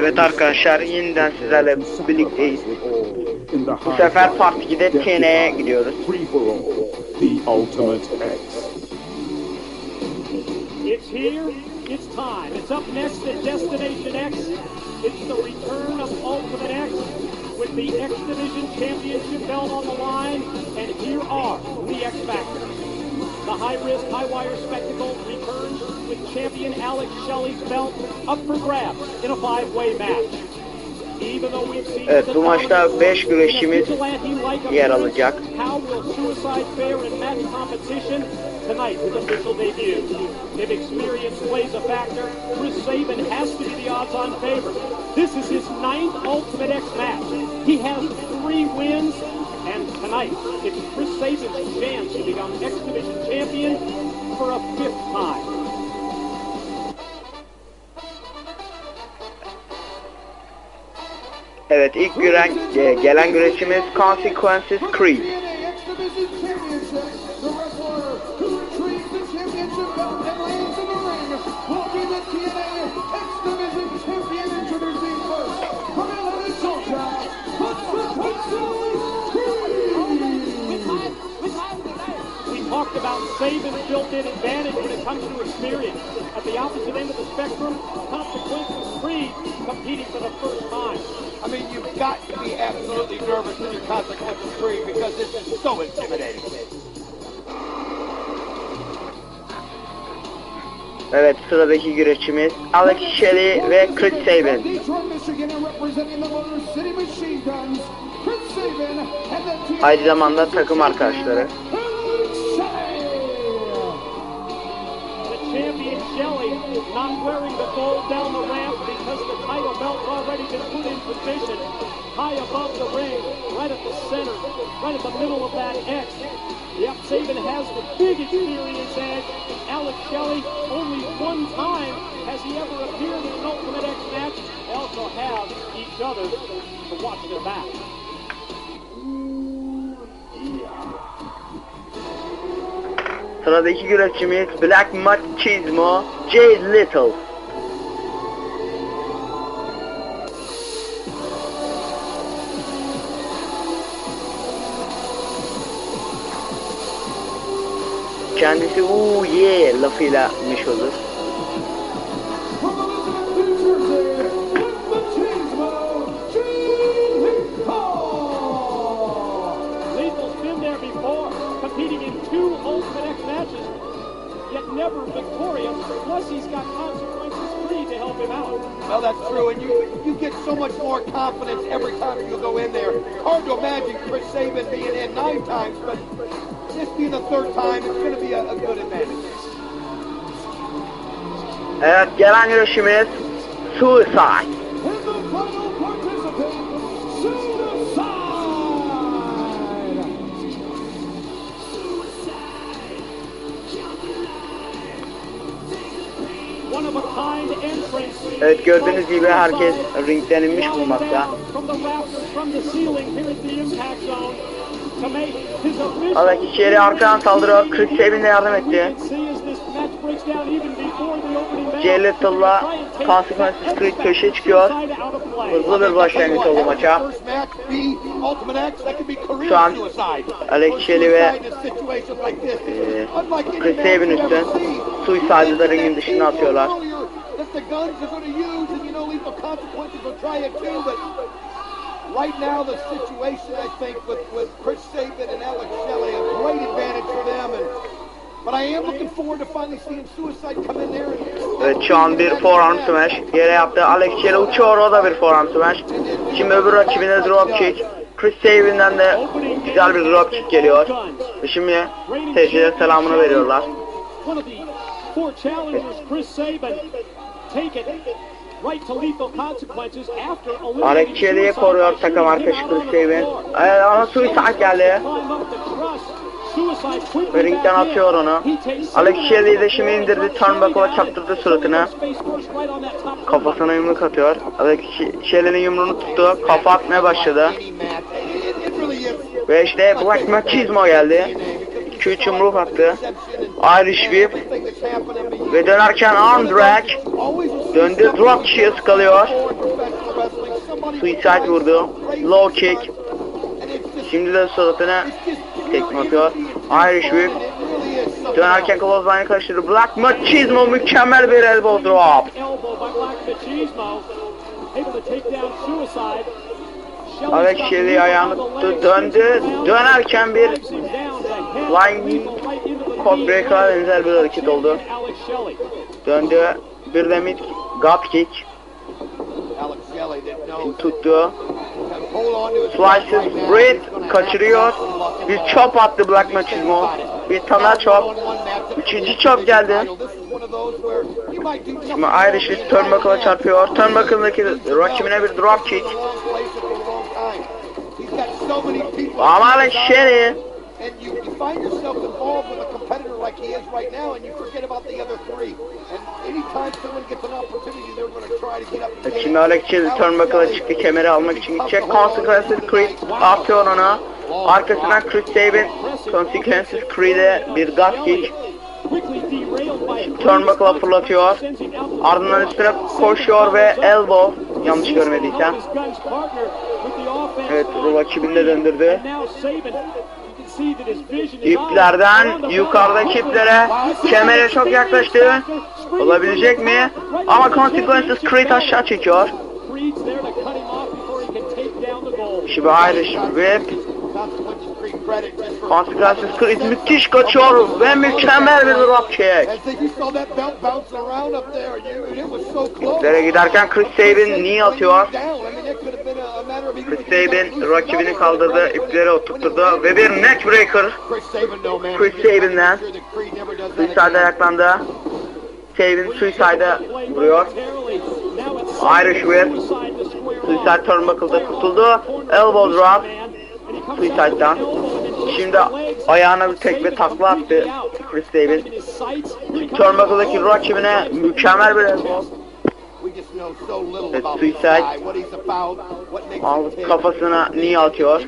Evet arkadaşlar yeniden sizlerle birlikteyiz. Bu sefer Part 2'de TN'ye gidiyoruz. It's here, it's time. It's up next at Destination X. It's the return of Ultimate X with the X Division Championship belt on the line. And here are the X Factors. The high risk, high wire spectacle returns with champion Alex Shelley's belt up for grabs in a five way match. Even though we've seen Evet, bu maçta dominance beş güreşçimiz yer alacak. How will Suicide fare in match competition? Tonight his official debut. If experience plays a factor, Chris Sabin has to be the odds-on favorite. This is his ninth Ultimate X match. He has three wins, tonight it's Chris Sabin's chance to become X Division champion for a fifth time. Evet ilk gören, e, gelen güreşimiz Consequences Creed. About Saban's built-in advantage when it comes to experience. At the opposite end of the spectrum, Consequences Creed competing for the first time. I mean, you've got to be absolutely nervous in your consequences free because this is so intimidating. Evet sıradaki güreşimiz Alex Shelley ve Chris Sabin. Aynı zamanda takım arkadaşları. Not wearing the gold down the ramp because the title belt's already been put in position high above the ring, right at the center, right at the middle of that X. Yep, Saban has the big experience edge. Alex Shelley, only one time has he ever appeared in an Ultimate X match. They also have each other to watch their back. Sıradaki güreşimiz Black Machismo Jay Little. Kendisi uuu ye lafıyla meşhurdur. Hard to imagine Chris Sabin being in nine times, but this being the third time, it's going to be a, a good advantage. Evet gelen güreşimiz Suicide. And the final participant, Suicide. One of a. Evet gördüğünüz gibi herkes ringden inmiş official Alex içeri arkadan saldırıyor. Chris Sabin de yardım etti. Little'la Consequences Creed köşeye çıkıyor. Hızlı bir başlangıç oldu maça. Şu an. Alex Shelley ve any Chris Sabin üstün. Suicide'ı da ringin dışına atıyorlar. That the guns are going to use, and you know lethal consequences will try it too. But right now, the situation I think with with Chris Sabin and Alex Shelley, a great advantage for them. And but I am looking forward to finally seeing Suicide come in there. And, Evet şu an bir forearm smash. Yere yaptı. Alex Shelley uçuyor o da bir forearm smash. Şimdi öbür rakibine drop kick. Chris Sabin'den de güzel bir drop kick geliyor. Ve şimdi seyircilere selamını veriyorlar. One of the four challengers, Chris Sabin, take it right to lethal consequences after eliminating Alex Shelley'i Suicide koruyor takım arkadaşı Chris floor. Evet ama Suicide geldi. Ringden atıyor onu. Alex out de şimdi indirdi. Turnbuckle'a çarptırdı suratını. Kafasına yumruk atıyor. Alex Shelley'nin yumruğunu tuttu. Kafa atmaya başladı. Ve işte Black Machismo geldi. 2-3 yumruk attı. Irish Whip ve dönerken arm drag döndü drop wrestling. Somebody Suicide vurdu. Low kick. Şimdi de suratına tekme atıyor. Irish Whip dönerken Clothesline'ı karıştırdı. Black Machismo mükemmel bir elbow drop. Alex Shelley ayağını tuttu, döndü. Dönerken bir Line Code. Breaker'a benzer bir hareket oldu. Döndü. Bir de mid gut kick tuttu. Slices gonna kaçırıyor. Bir chop attı Black Machismo. Bir tane chop. Üçüncü chop geldi. Şimdi Irish Whip turnbuckle'a çarpıyor. Turnbuckle'daki rakibine bir drop kick. Alex Shelley And you, you find yourself involved with a competitor like he is right now, and you forget about the other three. And anytime someone gets an opportunity, they're going to try to get up. and Şimdi. Alex Shelley turnbuckle'a çıktı. Kemeri almak için gidecek. Consequences Creed atıyor ona. Arkasından Chris Sabin Consequences Creed'e bir gut kick. Turnbuckle'a fırlatıyor. Ardından üstüne koşuyor ve elbow. Yanlış görmediysem. Evet rakibini de döndürdü. İplerden yukarıdaki iplere kemere çok yaklaştı. Olabilecek mi? Ama Consequences Creed aşağı çekiyor. The goal. Şimdi Consequences Creed müthiş kaçıyor ve mükemmel bir drop close. İplere giderken Chris Sabin knee atıyor. Chris Sabin rakibini kaldırdı, ipleri oturtturdu ve bir no man. Chris Sabin'den Suicide ayaklandı. Sabin Suicide'a vuruyor. Irish Whip. Suicide turnbuckle'da kurtuldu. Elbow drop. Suicide'dan. Şimdi ayağına bir tekme takla attı Chris Sabin. Turnbuckle'daki rakibine mükemmel bir elbow. Suicide. tick. kafasına knee atıyor.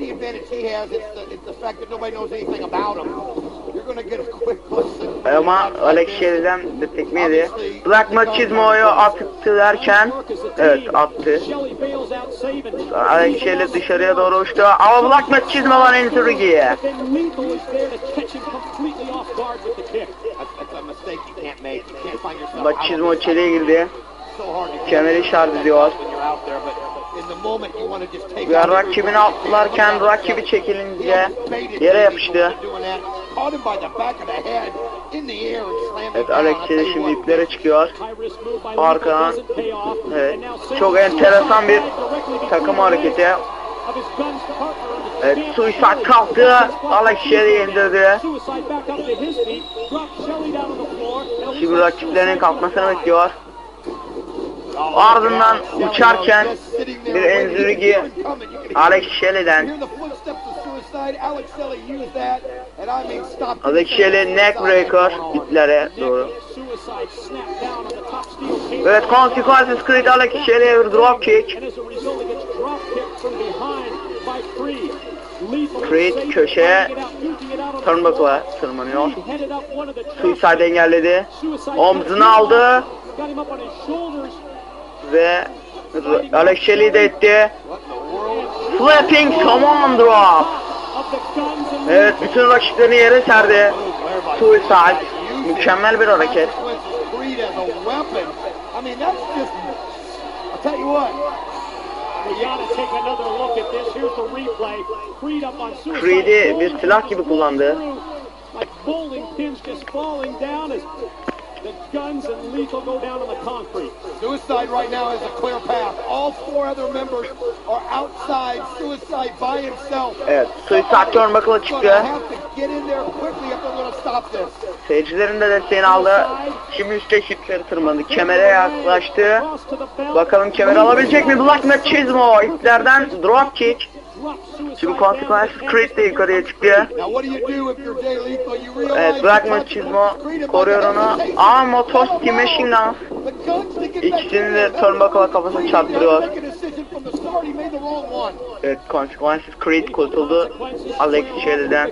Ama Alex Shelley'den de tekme yedi. Black Machismo'yu attı derken evet attı. Shelley bails out Saban. Alex Shelley dışarıya doğru uçtu ama Black Machismo'dan yourself Machismo içeriye girdi. Kemeri işaret ediyor. Ve rakibini atlarken rakibi çekilince yere yapıştı. Evet. Alex şimdi iplere çıkıyor. Arkadan. Evet. Çok enteresan bir takım hareketi. Evet Suicide kalktı. Alex indirdi. Shelley. Now Şimdi Lethal rakiplerinin kalkmasını bekliyor. Ardından uçarken bir hear Alex Shelley'den the footsteps of suicide. Alex Shelley used that, and I mean stopped. Alex Shelley neckbreaker iplere doğru. Evet Consequences Creed Alex Shelley'e bir drop kick. Creed. Köşeye Turnbuckle'a tırmanıyor. Suicide engelledi. Omzunu aldı ve Alex Shelley de etti. Flipping command drop. Evet bütün rakiplerini yere serdi. Suicide. Mükemmel bir hareket. Creed'i bir silah gibi kullandı. The guns and lethal go down on the concrete. Suicide right now has a clear path. All four other members are outside. Suicide by himself. Evet Suicide Turnbuckle'a Gonna çıktı. have to get in there quickly if they're gonna stop this. Seyircilerin de desteğini aldı. Şimdi üstte hipleri tırmandı. Kemere yaklaştı. To. Bakalım kemeri alabilecek mi? Black Machismo iplerden drop kick. Şimdi. Consequences Creed de yukarıya çıktı. Evet Black the Machismo consequences Creed have koruyor onu. Ama Motoski Machine guns İkisini in de turnbuckle'a kafasını çarptırıyor. Evet Consequences Creed kurtuldu. Alex Shelley'den.